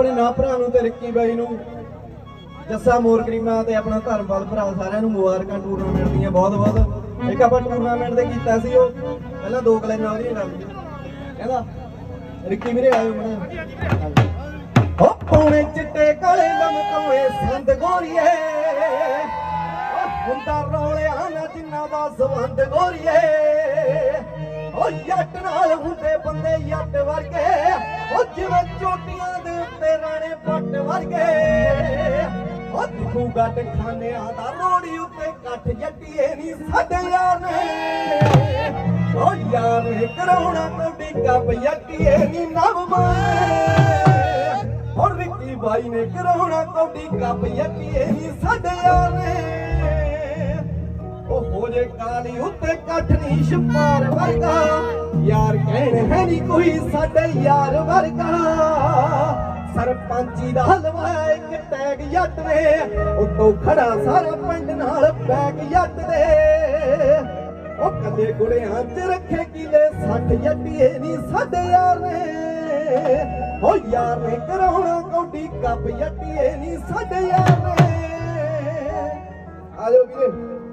ਆਪਣੇ ਨਾ ਭਰਾ ਨੂੰ ਤੇ ਰਿੱਕੀ ਬਾਈ ਨੂੰ, ਜੱਸਾ ਮੋਰ ਤੇ ਆਪਣਾ ਧਰਮਪਾਲ ਭਰਾ ਸਾਰਿਆਂ ਨੂੰ ਮੁਬਾਰਕਾਂ ਟੂਰਨਾਮੈਂਟ ਦੀਆਂ ਬਹੁਤ ਬਹੁਤ। ਇੱਕ ਆਪਾਂ ਟੂਰਨਾਮੈਂਟ ਤੇ ਕੀਤਾ ਸੀ ਉਹ, ਪਹਿਲਾਂ ਦੋ ਕਲਾਈਨਾਂ ਉਹਦੀਆਂ ਕਰ ਕਹਿੰਦਾ, ਰਿੱਕੀ ਵੀਰੇ, ਆਇਓ ਮਣਾ ਹੋ ਪੌਣੇ ਚਿੱਟੇ ਕਾਲੇ ਲਮਕਾਉਣੇ ਸੰਦ ਗੋਰੀਏ। ਹੁੰਦਾ ਰੌਲਿਆਂ ਨਾ ਜਿੰਨਾ ਦਾ ਸਵੰਦ ਗੋਰੀਏ। ਓ ਜੱਟ ਨਾਲ ਹੁੰਦੇ ਬੰਦੇ ਜੱਟ ਵਰਗੇ। ਓ ਜਿਵੇਂ ਚੋਟੀਆਂ ਪੱਟ ਵਰਗੇ। ਓ ਤੂੰ ਗੱਡ ਖਾਨਿਆਂ ਦਾ ਰੋੜੀ ਉੱਤੇ ਕੱਠ ਜੱਟੀਏ ਨਹੀਂ ਸਾਡੇ ਯਾਰ ਨੇ। ਓ ਯਾਰ ਨੇ ਕਰਾਉਣਾ ਕੌਡੀ ਕੱਪ ਜੱਟੀਏ ਨਹੀਂ ਨਵ ਮਾਏ ਹੁਣ ਰਿੱਕੀ ਬਾਈ ਨੇ ਕਰਾਉਣਾ ਕੌਡੀ ਕੱਪ ਯਕੀਏ ਨਹੀਂ ਸਾਡੇ ਯਾਰ ਨੇ। ਉਹ ਹੋ ਜੇ ਕਾਲੀ ਉੱਤੇ ਕੱਠ ਨਹੀਂ ਛਪਾਰ ਵਰਗਾ। ਯਾਰ ਕਹਿਣ ਹੈ ਨਹੀਂ ਕੋਈ ਸਾਡੇ ਯਾਰ ਵਰਗਾ। ਪਾਂਚੀ ਦਾ ਹਲਵਾ ਇੱਕ ਟੈਗ ਜੱਟ ਦੇ। ਉੱਤੋਂ ਖੜਾ ਸਾਰਾ ਪਿੰਡ ਨਾਲ ਬੈਗ ਜੱਟ ਦੇ। ਉਹ ਕੱਲੇ ਗੁੜਿਆਂ 'ਚ ਰੱਖੇ ਕਿਲੇ ਸੱਟ ਜੱਟੀਏ ਨਹੀਂ ਸਾਡੇ ਯਾਰ ਨੇ। ਹੋ ਯਾਰ ਨੇ ਕਰਾਉਣਾ ਕੌਡੀ, ਕੱਪ ਜੱਟੀਏ ਨਹੀਂ ਸਾਡੇ ਯਾਰ ਨੇ। ਆਜੋ ਵੀਰੇ।